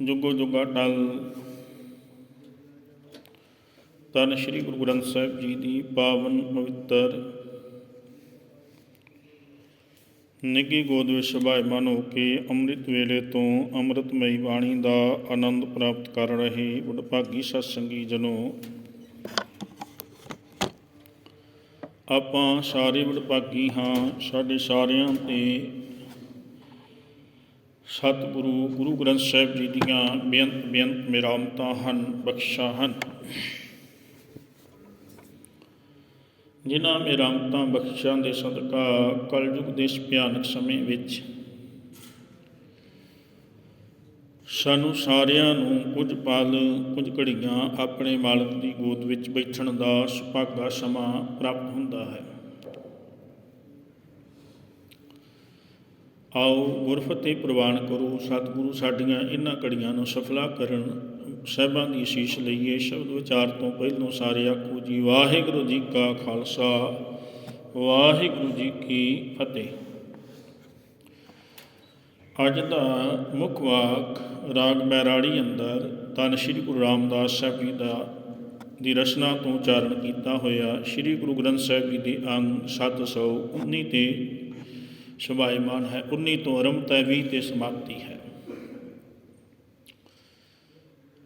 ਜੁਗੋ ਜੁਗਾ ਟਲ। ਤਨ ਸ੍ਰੀ ਗੁਰੂ ਗ੍ਰੰਥ ਸਾਹਿਬ ਜੀ ਦੀ ਪਾਵਨ ਪਵਿੱਤਰ ਨਿੱਗੀ ਗੋਦ ਵਿੱਚ ਸਭਾਇਮਾਨ ਹੋ ਕੇ ਅੰਮ੍ਰਿਤ ਵੇਲੇ ਤੋਂ ਅੰਮ੍ਰਿਤਮਈ ਬਾਣੀ ਦਾ ਆਨੰਦ ਪ੍ਰਾਪਤ ਕਰ ਰਹੇ ਵਡਭਾਗੀ ਸਤਸੰਗੀ ਜਨੋ। ਆਪਾਂ ਸਾਰੇ ਵਡਭਾਗੀ ਹਾਂ, ਸਾਡੇ ਸਾਰਿਆਂ ਤੇ ਸਤਿਗੁਰੂ, ਗੁਰੂ ਗ੍ਰੰਥ ਸਾਹਿਬ ਜੀ ਦੀਆਂ ਬੇਅੰਤ ਬੇਅੰਤ ਮਿਹਰਾਮਤਾਂ ਹਨ, ਬਖਸ਼ਾਂ ਹਨ। ਜਿਨ੍ਹਾਂ ਮਿਹਰਾਮਤਾਂ ਬਖਸ਼ਾਂ ਦੇ ਸਦਕਾ ਕਲਯੁਗ ਦੇ ਇਸ ਭਿਆਨਕ ਸਮੇਂ ਵਿੱਚ ਸਾਨੂੰ ਸਾਰਿਆਂ ਨੂੰ ਕੁਝ ਪਲ, ਕੁਝ ਘੜੀਆਂ ਆਪਣੇ ਮਾਲਕ ਦੀ ਗੋਦ ਵਿੱਚ ਬੈਠਣ ਦਾ ਸੁਭਾਗਾ ਸਮਾਂ ਪ੍ਰਾਪਤ ਹੁੰਦਾ ਹੈ। ਆਓ ਗੁਰਫਤਿਹ ਪ੍ਰਵਾਨ ਕਰੋ, ਸਤਿਗੁਰੂ ਸਾਡੀਆਂ ਇਹਨਾਂ ਘੜੀਆਂ ਨੂੰ ਸਫਲਾ ਕਰਨ, ਸਹਿਬਾਂ ਦੀ ਅਸੀਸ ਲਈਏ। ਸ਼ਬਦ ਵਿਚਾਰ ਤੋਂ ਪਹਿਲੋਂ ਸਾਰੇ ਆਖੋ ਜੀ, ਵਾਹਿਗੁਰੂ ਜੀ ਕਾ ਖਾਲਸਾ, ਵਾਹਿਗੁਰੂ ਜੀ ਕੀ ਫਤਿਹ। ਅੱਜ ਦਾ ਮੁੱਖ ਵਾਕ ਰਾਗ ਬੈਰਾੜੀ ਅੰਦਰ ਤਨ ਸ੍ਰੀ ਗੁਰੂ ਰਾਮਦਾਸ ਸਾਹਿਬ ਜੀ ਦਾ, ਦੀ ਰਚਨਾ ਤੋਂ ਉਚਾਰਨ ਕੀਤਾ ਹੋਇਆ। ਸ੍ਰੀ ਗੁਰੂ ਗ੍ਰੰਥ ਸਾਹਿਬ ਜੀ ਦੇ ਅੰਗ 719 ਤੇ ਸ਼ੁਭਾਇਮਾਨ ਹੈ 19 ਤੋਂ ਆਰੰਭਤਾ ਹੈ 20 ਤੇ ਸਮਾਪਤੀ ਹੈ।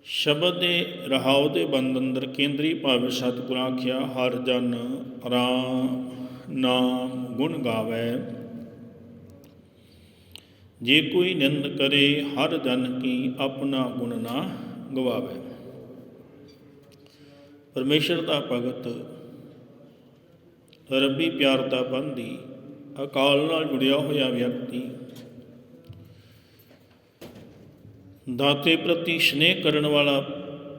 ਸ਼ਬਦ ਦੇ ਰਹਾਉ ਦੇ ਬੰਦ ਅੰਦਰ ਕੇਂਦਰੀ ਭਾਵ ਸਤਿਗੁਰ ਆਖਿਆ, ਹਰ ਜਨ ਰਾਮ ਨਾਮ ਗੁਣ ਗਾਵੇ। ਜੇ ਕੋਈ ਨਿੰਦ ਕਰੇ, ਹਰ ਜਨ ਕੀ ਆਪਣਾ ਗੁਣ ਨਾ ਗਵਾਵੇ। ਪਰਮੇਸ਼ਰ ਦਾ ਭਗਤ, ਰੱਬੀ ਪਿਆਰ ਦਾ ਬੰਦੀ ਅਕਾਲ ਨਾਲ ਜੁੜਿਆ ਹੋਇਆ ਵਿਅਕਤੀ ਦਾਤੇ ਪ੍ਰਤੀ ਸਨੇਹ ਕਰਨ ਵਾਲਾ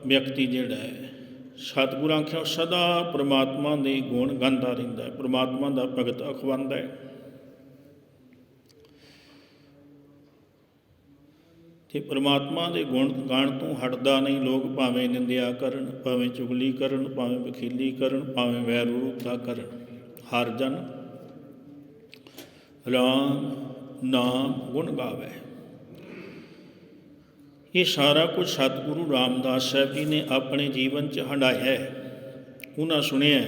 ਵਿਅਕਤੀ ਜਿਹੜਾ ਹੈ, ਸਤਿਗੁਰੂ ਆਖਿਆ ਸਦਾ ਪ੍ਰਮਾਤਮਾ ਦੇ ਗੁਣ ਗਾਉਂਦਾ ਰਹਿੰਦਾ ਹੈ, ਪ੍ਰਮਾਤਮਾ ਦਾ ਭਗਤ ਅਖਵੰਦਾ ਹੈ। ਤੇ ਪ੍ਰਮਾਤਮਾ ਦੇ ਗੁਣ ਗਾਣ ਤੋਂ ਹਟਦਾ ਨਹੀਂ, ਲੋਕ ਭਾਵੇਂ ਨਿੰਦਿਆ ਕਰਨ, ਭਾਵੇਂ ਚੁਗਲੀ ਕਰਨ, ਭਾਵੇਂ ਬਖੀਲੀ ਕਰਨ, ਭਾਵੇਂ ਵੈਰ ਵਿਰੋਧਤਾ ਕਰਨ, ਹਰ ਜਨ ਰਾਮ ਨਾਮ ਗੁਣ ਗਾਵੇ। ਇਹ ਸਾਰਾ ਕੁਝ ਸਤਿਗੁਰੂ ਰਾਮਦਾਸ ਸਾਹਿਬ ਜੀ ਨੇ ਆਪਣੇ ਜੀਵਨ 'ਚ ਹੰਡਾਇਆ ਹੈ। ਉਹਨਾਂ ਸੁਣਿਆ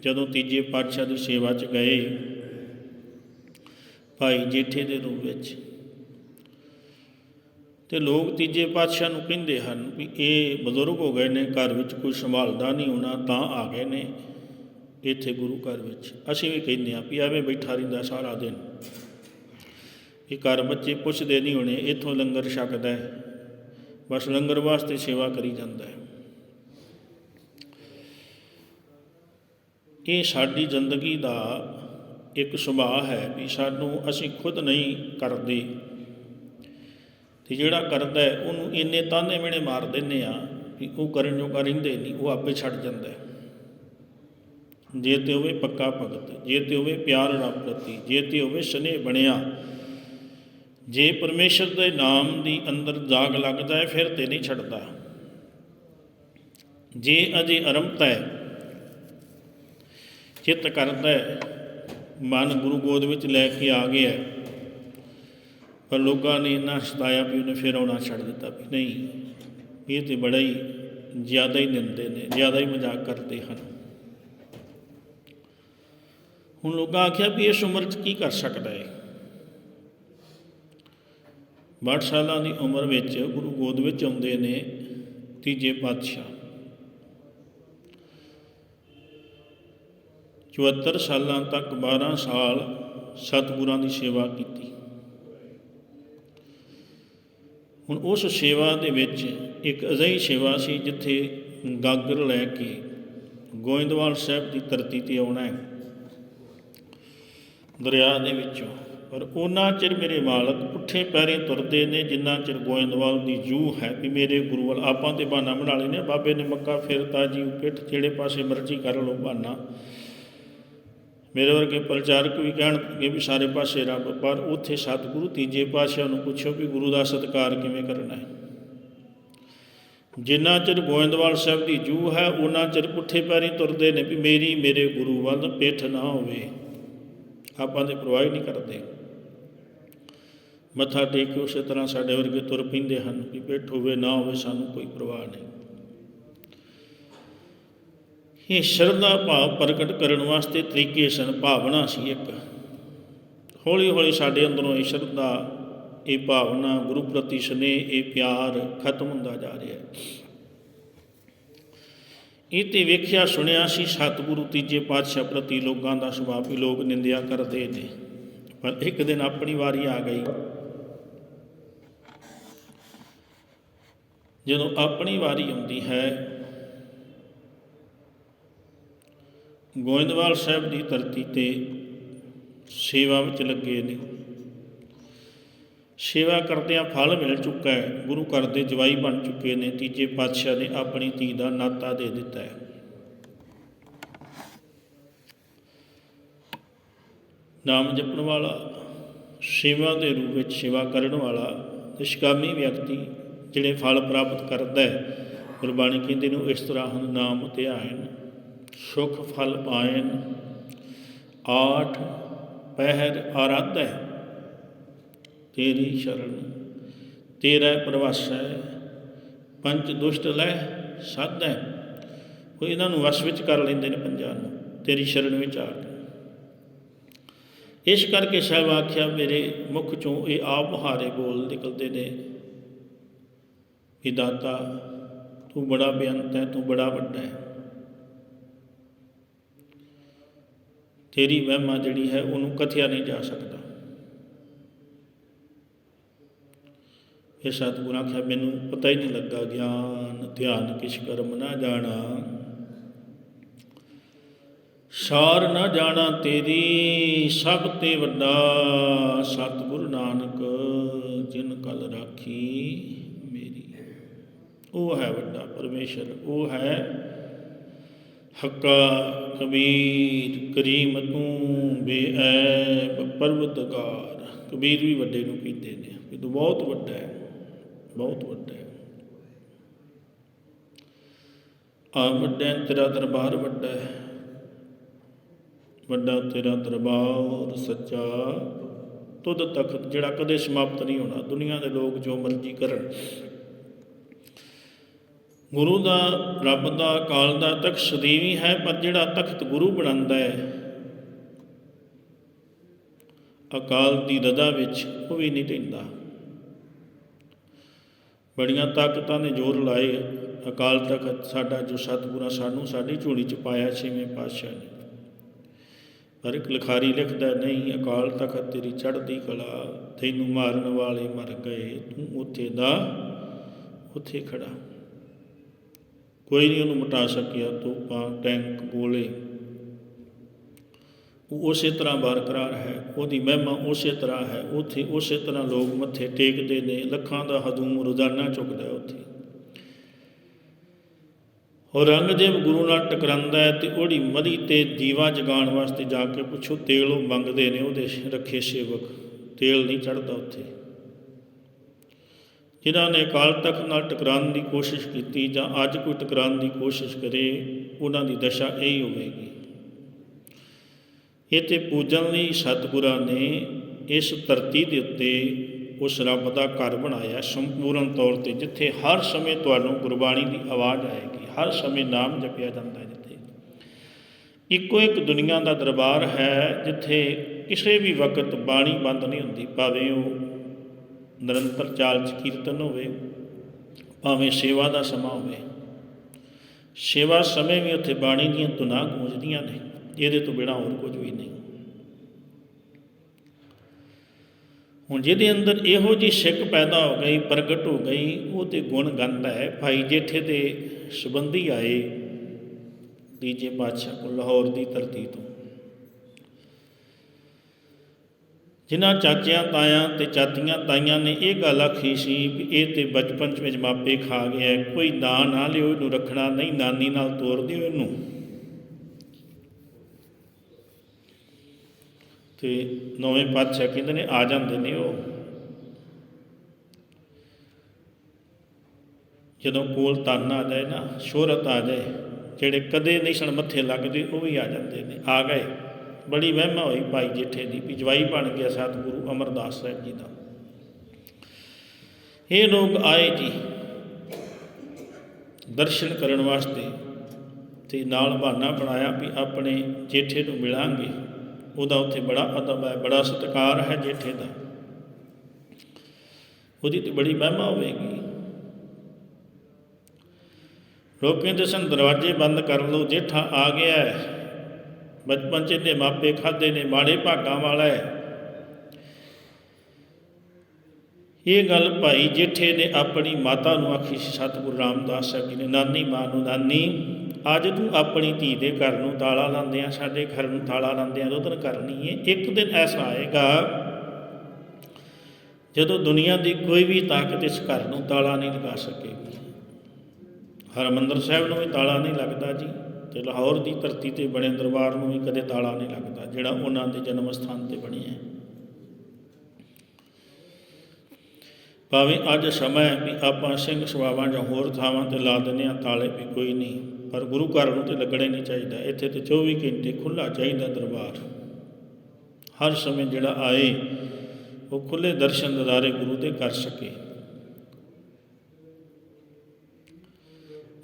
ਜਦੋਂ ਤੀਜੇ ਪਾਤਸ਼ਾਹ ਦੀ ਸੇਵਾ 'ਚ ਗਏ ਭਾਈ ਜੇਠੇ ਦੇ ਰੂਪ ਵਿੱਚ। ਤੇ ਲੋਕ ਤੀਜੇ ਪਾਤਸ਼ਾਹ ਨੂੰ ਕਹਿੰਦੇ ਹਨ ਵੀ ਇਹ ਬਜ਼ੁਰਗ ਹੋ ਗਏ ਨੇ, ਘਰ ਵਿੱਚ ਕੋਈ ਸੰਭਾਲਦਾ ਨਹੀਂ ਹੋਣਾ, ਤਾਂ ਆ ਗਏ ਨੇ। ਇੱਥੇ ਗੁਰੂ ਘਰ ਵਿੱਚ। ਅਸੀਂ ਵੀ ਕਹਿੰਦੇ ਆ ਵੀ ਐਵੇਂ ਬੈਠਾ ਰਹਿੰਦਾ ਸਾਰਾ ਦਿਨ। ਇਹ ਘਰ ਬੱਚੇ ਪੁੱਛਦੇ ਨਹੀਂ ਹੋਣੇ, ਇੱਥੋਂ ਲੰਗਰ ਛਕਦਾ ਹੈ। ਬਸ ਲੰਗਰ ਵਾਸਤੇ ਸੇਵਾ ਕਰੀ ਜਾਂਦਾ ਹੈ। ਇਹ ਸਾਡੀ ਜ਼ਿੰਦਗੀ ਦਾ ਇੱਕ ਸੁਭਾਅ ਹੈ ਵੀ ਸਾਨੂੰ ਅਸੀਂ ਖੁਦ ਨਹੀਂ ਕਰਦੇ। ਤੇ ਜਿਹੜਾ ਕਰਦਾ ਹੈ, ਉਹਨੂੰ ਇੰਨੇ ਤਾਨੇ ਮਿਹਣੇ ਮਾਰ ਦਿੰਨੇ ਆ ਵੀ ਉਹ ਕਰਨ ਜੋਗਾ ਰਹਿੰਦੇ ਨਹੀਂ, ਉਹ ਆਪੇ ਛੱਡ ਜਾਂਦਾ ਹੈ। ਜੇ ਤੇ ਹੋਵੇ ਪੱਕਾ ਭਗਤ, ਜੇ ਤੇ ਹੋਵੇ ਪਿਆਰ ਰੱਬ ਪ੍ਰਤੀ, ਜੇ ਤੇ ਹੋਵੇ ਸਨੇ ਬਣਿਆ। ਜੇ ਪਰਮੇਸ਼ਰ ਦੇ ਨਾਮ ਦੀ ਅੰਦਰ ਜਾਗ ਲੱਗਦਾ ਹੈ, ਫਿਰ ਤੇ ਨਹੀਂ ਛੱਡਦਾ। ਜੇ ਅਜੇ ਅਰੰਭਤਾ ਹੈ, ਚਿੱਤ ਕਰਦਾ ਹੈ, ਮਨ ਗੁਰੂ ਗੋਦ ਵਿੱਚ ਲੈ ਕੇ ਆ ਗਿਆ ਪਰ ਲੋਕਾਂ ਨੇ ਇੰਨਾ ਸਤਾਇਆ ਵੀ ਉਹਨੇ ਫਿਰ ਆਉਣਾ ਛੱਡ ਦਿੱਤਾ ਵੀ ਨਹੀਂ, ਇਹ ਤੇ ਬੜਾ ਹੀ ਜ਼ਿਆਦਾ ਹੀ ਨਿੰਦੇ ਨੇ, ਜ਼ਿਆਦਾ ਹੀ ਮਜ਼ਾਕ ਕਰਦੇ ਹਨ। ਹੁਣ ਲੋਕਾਂ ਆਖਿਆ ਵੀ ਇਸ ਉਮਰ 'ਚ ਕੀ ਕਰ ਸਕਦਾ ਹੈ 62 ਸਾਲਾਂ ਦੀ ਉਮਰ ਵਿੱਚ ਗੁਰੂ ਗੋਦ ਵਿੱਚ ਆਉਂਦੇ ਨੇ ਤੀਜੇ ਪਾਤਸ਼ਾਹ। 74 ਸਾਲਾਂ ਤੱਕ 12 ਸਾਲ ਸਤਿਗੁਰਾਂ ਦੀ ਸੇਵਾ ਕੀਤੀ। ਹੁਣ ਉਸ ਸੇਵਾ ਦੇ ਵਿੱਚ ਇੱਕ ਅਜਿਹੀ ਸੇਵਾ ਸੀ ਜਿੱਥੇ ਗਾਗਰ ਲੈ ਕੇ ਗੋਇੰਦਵਾਲ ਸਾਹਿਬ ਦੀ ਧਰਤੀ ਤੇ ਆਉਣਾ ਹੈ ਦਰਿਆ ਦੇ ਵਿੱਚੋਂ। ਪਰ ਉਹਨਾਂ ਚਿਰ ਮੇਰੇ ਮਾਲਕ ਪੁੱਠੇ ਪੈਰੇ ਤੁਰਦੇ ਨੇ, ਜਿੰਨਾ ਚਿਰ ਗੋਇੰਦਵਾਲ ਦੀ ਜੂ ਹੈ ਵੀ ਮੇਰੇ ਗੁਰੂ ਵੱਲ ਆਪਾਂ ਤੇ ਬਹਾਨਾ ਬਣਾ ਲੈਨੇ ਬਾਬੇ ਨੇ ਮੱਕਾ ਫੇਰਤਾ ਜੀ ਪਿੱਠ ਜਿਹੜੇ ਪਾਸੇ ਮਰਜ਼ੀ ਕਰ ਲਓ ਬਹਾਨਾ। ਮੇਰੇ ਵਰਗੇ ਪ੍ਰਚਾਰਕ ਵੀ ਕਹਿਣਗੇ ਵੀ ਸਾਰੇ ਪਾਸੇ ਰੱਬ, ਪਰ ਉੱਥੇ ਸਤਿਗੁਰੂ ਤੀਜੇ ਪਾਤਸ਼ਾਹ ਨੂੰ ਪੁੱਛੋ ਵੀ ਗੁਰੂ ਦਾ ਸਤਿਕਾਰ ਕਿਵੇਂ ਕਰਨਾ ਹੈ। ਜਿੰਨਾ ਚਿਰ ਗੋਇੰਦਵਾਲ ਸਾਹਿਬ ਦੀ ਜੂ ਹੈ, ਉਹਨਾਂ ਚਿਰ ਪੁੱਠੇ ਪੈਰੀ ਤੁਰਦੇ ਨੇ ਵੀ ਮੇਰੀ ਮੇਰੇ ਗੁਰੂ ਵੱਲ ਪਿੱਠ ਨਾ ਹੋਵੇ। ਆਪਾਂ ਦੇ ਪ੍ਰਵਾਹ ਹੀ ਨਹੀਂ ਕਰਦੇ। ਮੱਥਾ ਟੇਕ ਕੇ ਉਸੇ ਤਰ੍ਹਾਂ ਸਾਡੇ ਵਰਗੇ ਤੁਰ ਪੈਂਦੇ ਹਨ ਕਿ ਪਿੱਠ ਹੋਵੇ ਨਾ ਹੋਵੇ ਸਾਨੂੰ ਕੋਈ ਪ੍ਰਵਾਹ ਨਹੀਂ। ਇਹ ਸ਼ਰਧਾ ਭਾਵ ਪ੍ਰਗਟ ਕਰਨ ਵਾਸਤੇ ਤਰੀਕੇ ਸਨ, ਭਾਵਨਾ ਸੀ ਇੱਕ। ਹੌਲੀ ਹੌਲੀ ਸਾਡੇ ਅੰਦਰੋਂ ਇਹ ਸ਼ਰਧਾ, ਇਹ ਭਾਵਨਾ ਗੁਰੂ ਪ੍ਰਤੀ ਸਨੇਹ, ਇਹ ਪਿਆਰ ਖਤਮ ਹੁੰਦਾ ਜਾ ਰਿਹਾ ਹੈ। ਇਹ ਤੇ ਵੇਖਿਆ, ਸੁਣਿਆ ਸੀ, ਸਤਿਗੁਰੂ ਤੀਜੇ ਪਾਤਸ਼ਾਹ ਪ੍ਰਤੀ ਲੋਕਾਂ ਦਾ ਸੁਭਾਅ ਵੀ ਲੋਕ ਨਿੰਦਿਆ ਕਰਦੇ ਨੇ। ਪਰ ਇੱਕ ਦਿਨ ਆਪਣੀ ਵਾਰੀ ਆ ਗਈ। ਜਦੋਂ ਆਪਣੀ ਵਾਰੀ ਆਉਂਦੀ ਹੈ, ਗੋਇੰਦਵਾਲ ਸਾਹਿਬ ਦੀ ਧਰਤੀ ਤੇ ਸੇਵਾ ਵਿੱਚ ਲੱਗੇ ਨੇ। ਸੇਵਾ ਕਰਦਿਆਂ ਫਲ ਮਿਲ ਚੁੱਕਾ ਹੈ, ਗੁਰੂ ਘਰ ਦੇ ਜਵਾਈ ਬਣ ਚੁੱਕੇ ਨੇ, ਤੀਜੇ ਪਾਤਸ਼ਾਹ ਨੇ ਆਪਣੀ ਧੀ ਦਾ ਨਾਤਾ ਦੇ ਦਿੱਤਾ ਹੈ। ਨਾਮ ਜਪਣ ਵਾਲਾ, ਸੇਵਾ ਦੇ ਰੂਪ ਵਿੱਚ ਸੇਵਾ ਕਰਨ ਵਾਲਾ, ਨਿਸ਼ਕਾਮੀ ਵਿਅਕਤੀ ਜਿਹੜੇ ਫਲ ਪ੍ਰਾਪਤ ਕਰਦਾ ਹੈ, ਗੁਰਬਾਣੀ ਕਹਿੰਦੇ ਨੂੰ ਇਸ ਤਰ੍ਹਾਂ ਹਨ ਨਾਮ ਧਿਆਇਨ ਸੁਖ ਫਲ ਪਾਇਨ ਆਠ, ਪਹਿਰ ਆਰਾਧ। ਹੈ ਤੇਰੀ ਸ਼ਰਨ। ਤੇਰਾ ਪ੍ਰਵਾਸੈ ਪੰਜ ਦੁਸ਼ਟ ਲੈ, ਸਾਧੈ। ਉਹ ਇਹਨਾਂ ਨੂੰ ਵਸ ਵਿੱਚ ਕਰ ਲੈਂਦੇ ਨੇ ਪੰਜਾਂ ਨੂੰ। ਤੇਰੀ ਸ਼ਰਨ ਵਿੱਚ ਆ ਕੇ। ਇਸ ਕਰਕੇ ਸਾਹਿਬ ਆਖਿਆ, ਮੇਰੇ ਮੁਖ ਚੋਂ ਇਹ ਆਪ ਹਾਰੇ ਬੋਲ ਨਿਕਲਦੇ ਨੇ। ਕਿ ਦਾਤਾ, ਤੂੰ ਬੜਾ ਬੇਅੰਤ ਹੈ, ਤੂੰ ਬੜਾ ਵੱਡਾ ਹੈ। ਤੇਰੀ ਮਹਿਮਾ ਜਿਹੜੀ ਹੈ, ਉਹਨੂੰ ਕਥਿਆ ਨਹੀਂ ਜਾ ਸਕਦਾ। ਇਹ ਸਤਿਗੁਰ ਆਖਿਆ, ਮੈਨੂੰ ਪਤਾ ਹੀ ਨਹੀਂ ਲੱਗਾ ਗਿਆਨ, ਧਿਆਨ ਕਿਛ ਕਰਮ ਨਾ ਜਾਣਾ। ਸਾਰ ਨਾ ਜਾਣਾ ਤੇਰੀ, ਸਭ ਤੇ ਵੱਡਾ ਸਤਿਗੁਰੂ ਨਾਨਕ, ਜਿਨ ਕਲ ਰਾਖੀ ਮੇਰੀ। ਉਹ ਹੈ ਵੱਡਾ ਪਰਮੇਸ਼ਰ, ਉਹ ਹੈ ਹੱਕਾ, ਕਬੀਰ, ਕਰੀਮ ਤੂੰ ਬੇਅੈਬ ਪਰਵਤਕਾਰ। ਕਬੀਰ ਵੀ ਵੱਡੇ ਨੂੰ ਕੀਤੇ ਨੇ ਵੀ ਤੂੰ ਬਹੁਤ ਵੱਡਾ ਹੈ। ਬਹੁਤ ਵੱਡਾ ਹੈ ਆ ਵੱਡਾ ਤੇਰਾ ਦਰਬਾਰ ਵੱਡਾ ਹੈ। ਵੱਡਾ ਤੇਰਾ ਦਰਬਾਰ ਸੱਚਾ। ਤੁਧ ਤਖਤ ਜਿਹੜਾ ਕਦੇ ਸਮਾਪਤ ਨਹੀਂ ਹੋਣਾ, ਦੁਨੀਆ ਦੇ ਲੋਕ ਜੋ ਮਰਜ਼ੀ ਕਰਨ। ਗੁਰੂ ਦਾ, ਰੱਬ ਦਾ ਕਾਲ ਦਾ ਤਖਤ ਸਦੀਵੀ ਹੈ, ਪਰ ਜਿਹੜਾ ਤਖਤ ਗੁਰੂ ਬਣਾਉਂਦਾ ਹੈ, ਅਕਾਲ ਦੀ ਰਦਾ ਵਿੱਚ ਉਹ ਵੀ ਨਹੀਂ ਢਿੰਦਾ ਬੜੀਆਂ ਤਾਕਤਾਂ ਨੇ ਜ਼ੋਰ ਲਾਏ ਅਕਾਲ ਤਖਤ ਸਾਡਾ, ਜੋ ਸਤਿਗੁਰਾਂ ਸਾਨੂੰ ਸਾਡੀ ਝੋਲੀ ਚ ਪਾਇਆ ਛੇਵੇਂ ਪਾਤਸ਼ਾਹ ਨੇ। ਪਰ ਇੱਕ ਲਖਾਰੀ ਲਿਖਦਾ, ਨਹੀਂ ਅਕਾਲ ਤਖਤ ਤੇਰੀ ਚੜ੍ਹਦੀ ਕਲਾ, ਤੈਨੂੰ ਮਾਰਨ ਵਾਲੇ ਮਰ ਗਏ, ਤੂੰ ਉੱਥੇ ਦਾ, ਉੱਥੇ ਖੜਾ। ਕੋਈ ਨਹੀਂ ਉਹਨੂੰ ਮਿਟਾ ਸਕਿਆ ਤੋਪਾਂ ਟੈਂਕ ਗੋਲੇ ਉਹ ਉਸੇ ਤਰ੍ਹਾਂ ਬਰਕਰਾਰ ਹੈ, ਉਹਦੀ ਮਹਿਮਾ ਉਸੇ ਤਰ੍ਹਾਂ ਹੈ, ਉੱਥੇ ਉਸੇ ਤਰ੍ਹਾਂ ਲੋਕ ਮੱਥੇ ਟੇਕਦੇ ਨੇ, ਲੱਖਾਂ ਦਾ ਹਦੂਮ ਰੋਜ਼ਾਨਾ ਚੁੱਕਦਾ ਹੈ ਉੱਥੇ। ਔਰੰਗਜ਼ੇਬ ਗੁਰੂ ਨਾਲ ਟਕਰਾਂਦਾ ਹੈ ਤੇ ਉਹਦੀ ਮਦੀ ਤੇ ਦੀਵਾ ਜਗਾਉਣ ਵਾਸਤੇ ਜਾ ਕੇ ਪੁੱਛੋ, ਤੇਲ ਉਹ ਮੰਗਦੇ ਨੇ ਉਹਦੇ ਰੱਖੇ ਸੇਵਕ, ਤੇਲ ਨਹੀਂ ਚੜਦਾ ਉੱਥੇ। ਜਿਨ੍ਹਾਂ ਨੇ ਅਕਾਲ ਤਖਤ ਨਾਲ ਟਕਰਾਉਣ ਦੀ ਕੋਸ਼ਿਸ਼ ਕੀਤੀ ਜਾਂ ਅੱਜ ਕੋਈ ਟਕਰਾਉਣ ਦੀ ਕੋਸ਼ਿਸ਼ ਕਰੇ, ਉਹਨਾਂ ਦੀ ਦਸ਼ਾ ਇਹੀ ਹੋਵੇਗੀ। ਇਹ ਤੇ ਪੂਜਣ ਲਈ ਸਤਿਗੁਰਾਂ ਨੇ ਇਸ ਧਰਤੀ ਦੇ ਉੱਤੇ ਉਸ ਰੱਬ ਦਾ ਘਰ ਬਣਾਇਆ। ਸੰਪੂਰਨ ਤੌਰ ਤੇ ਜਿੱਥੇ ਹਰ ਸਮੇਂ ਤੁਹਾਨੂੰ ਗੁਰਬਾਣੀ ਦੀ ਆਵਾਜ਼ ਆਏਗੀ, ਹਰ ਸਮੇਂ ਨਾਮ ਜਪਿਆ ਜਾਂਦਾ ਹੈ ਜਿੱਥੇ। ਇੱਕੋ ਇੱਕ ਦੁਨੀਆ ਦਾ ਦਰਬਾਰ ਹੈ ਜਿੱਥੇ ਕਿਸੇ ਵੀ ਵਕਤ ਬਾਣੀ ਬੰਦ ਨਹੀਂ ਹੁੰਦੀ, ਭਾਵੇਂ ਉਹ ਨਿਰੰਤਰ ਚਾਲ ਚ ਕੀਰਤਨ ਹੋਵੇ, ਭਾਵੇਂ ਸੇਵਾ ਦਾ ਸਮਾਂ ਹੋਵੇ। ਸੇਵਾ ਸਮੇਂ ਵੀ ਉੱਥੇ ਬਾਣੀ ਦੀਆਂ ਧੁਨਾਂ ਗੂੰਜਦੀਆਂ ਨੇ। ਇਹਦੇ ਤੋਂ ਬਿਨਾ ਹੋਰ ਕੁਝ ਵੀ ਨਹੀਂ। ਹੁਣ ਜਿਹਦੇ ਅੰਦਰ ਇਹੋ ਜੀ ਸਿੱਖ ਪੈਦਾ ਹੋ ਗਈ, ਪ੍ਰਗਟ ਹੋ ਗਈ, ਉਹ ਤੇ ਗੁਣ ਗੰਦਾ ਹੈ। ਭਾਈ ਜੇਠੇ ਦੇ ਸੰਬੰਧੀ ਆਏ ਤੀਜੇ ਪਾਤਸ਼ਾਹ ਕੋਲ ਲਾਹੌਰ ਦੀ ਧਰਤੀ ਤੋਂ। ਜਿਨ੍ਹਾਂ ਚਾਚਿਆਂ, ਤਾਇਆਂ ਤੇ ਚਾਚੀਆਂ ਤਾਈਆਂ ਨੇ ਇਹ ਗੱਲ ਆਖੀ ਸੀ ਵੀ ਇਹ ਤੇ ਬਚਪਨ ਚ ਵਿੱਚ ਮਾਪੇ ਖਾ ਗਿਆ ਕੋਈ ਨਾਂ ਨਾ ਲਿਓ, ਇਹਨੂੰ ਰੱਖਣਾ ਨਹੀਂ, ਨਾਨੀ ਨਾਲ ਤੋਰ ਦਿਓ ਇਹਨੂੰ। ਤੇ ਨੌਵੇਂ ਪਾਤਸ਼ਾਹ ਕਹਿੰਦੇ ਨੇ, ਆ ਜਾਂਦੇ ਨੇ ਉਹ। ਜਦੋਂ ਕੋਲ ਤਨ ਆ ਜਾਏ ਨਾ, ਸ਼ੋਹਰਤ ਆ ਜਾਏ, ਜਿਹੜੇ ਕਦੇ ਨਹੀਂ ਸਣ ਮੱਥੇ ਲੱਗਦੇ, ਉਹ ਵੀ ਆ ਜਾਂਦੇ ਨੇ। ਆ ਗਏ। ਬੜੀ ਵਹਿਮਾ ਹੋਈ ਭਾਈ ਜੇਠੇ ਦੀ ਵੀ ਜਵਾਈ ਬਣ ਗਿਆ ਸਤਿਗੁਰੂ ਅਮਰਦਾਸ ਸਾਹਿਬ ਜੀ ਦਾ। ਇਹ ਲੋਕ ਆਏ ਜੀ ਦਰਸ਼ਨ ਕਰਨ ਵਾਸਤੇ ਤੇ ਨਾਲ ਬਹਾਨਾ ਬਣਾਇਆ ਵੀ ਆਪਣੇ ਜੇਠੇ ਨੂੰ ਮਿਲਾਂਗੇ। ਉਹਦਾ ਉੱਥੇ ਬੜਾ ਅਦਬ ਹੈ, ਬੜਾ ਸਤਿਕਾਰ ਹੈ ਜੇਠੇ ਦਾ। ਉਹਦੀ ਤੇ ਬੜੀ ਮਹਿਮਾ ਹੋਵੇਗੀ। ਲੋਕਾਂ ਦੇ ਸਨ ਦਰਵਾਜ਼ੇ ਬੰਦ ਕਰ ਲੋ ਜੇਠਾ ਆ ਗਿਆ ਹੈ। ਬਚਪਨ ਚ ਇਹਦੇ ਮਾਪੇ ਖਾਦੇ ਨੇ, ਮਾੜੇ ਭਾਗਾਂ ਵਾਲਾ ਹੈ। ਇਹ ਗੱਲ ਭਾਈ ਜੇਠੇ ਨੇ ਆਪਣੀ ਮਾਤਾ ਨੂੰ ਆਖੀ ਸੀ, ਸਤਿਗੁਰੂ ਰਾਮਦਾਸ ਸਾਹਿਬ ਜੀ ਨੇ, ਨਾਨੀ ਮਾਂ ਨੂੰ ਨਾਨੀ, ਅੱਜ ਤੂੰ ਆਪਣੀ ਧੀ ਦੇ ਘਰ ਨੂੰ ਤਾਲਾ ਲਾਉਂਦੇ ਆ ਸਾਡੇ ਘਰ ਨੂੰ ਤਾਲਾ ਲਾਉਂਦੇ ਆ ਰੋਧਨ ਕਰਨੀ ਹੈ ਇੱਕ ਦਿਨ ਐਸਾ ਆਏਗਾ, ਜਦੋਂ ਦੁਨੀਆ ਦੀ ਕੋਈ ਵੀ ਤਾਕਤ ਇਸ ਘਰ ਨੂੰ ਤਾਲਾ ਨਹੀਂ ਲਗਾ ਸਕੇਗੀ। ਹਰਮੰਦਰ ਸਾਹਿਬ ਨੂੰ ਵੀ ਤਾਲਾ ਨਹੀਂ ਲੱਗਦਾ ਜੀ, ਤੇ ਲਾਹੌਰ ਦੀ ਧਰਤੀ ਤੇ ਬਣੇ ਦਰਬਾਰ ਨੂੰ ਵੀ ਕਦੇ ਤਾਲਾ ਨਹੀਂ ਲੱਗਦਾ, ਜਿਹੜਾ ਉਹਨਾਂ ਦੇ ਜਨਮ ਸਥਾਨ ਤੇ ਬਣਿਆ। ਹੈ ਭਾਵੇਂ ਅੱਜ ਸਮਾਂ ਹੈ ਵੀ ਆਪਾਂ ਸਿੰਘ ਸਭਾਵਾਂ ਜਾਂ ਹੋਰ ਥਾਵਾਂ ਤੇ ਲਾ ਦਿੰਦੇ ਆ ਤਾਲੇ ਵੀ ਕੋਈ ਨਹੀਂ। ਪਰ ਗੁਰੂ ਘਰ ਨੂੰ ਤੇ ਲੱਗਣਾ ਹੀ ਨਹੀਂ ਚਾਹੀਦਾ। ਇੱਥੇ ਤੇ 24 ਘੰਟੇ ਖੁੱਲਾ ਚਾਹੀਦਾ ਦਰਬਾਰ। ਹਰ ਸਮੇਂ ਜਿਹੜਾ ਆਏ, ਉਹ ਖੁੱਲੇ ਦਰਸ਼ਨ ਦਿਦਾਰੇ ਗੁਰੂ ਦੇ ਕਰ ਸਕੇ।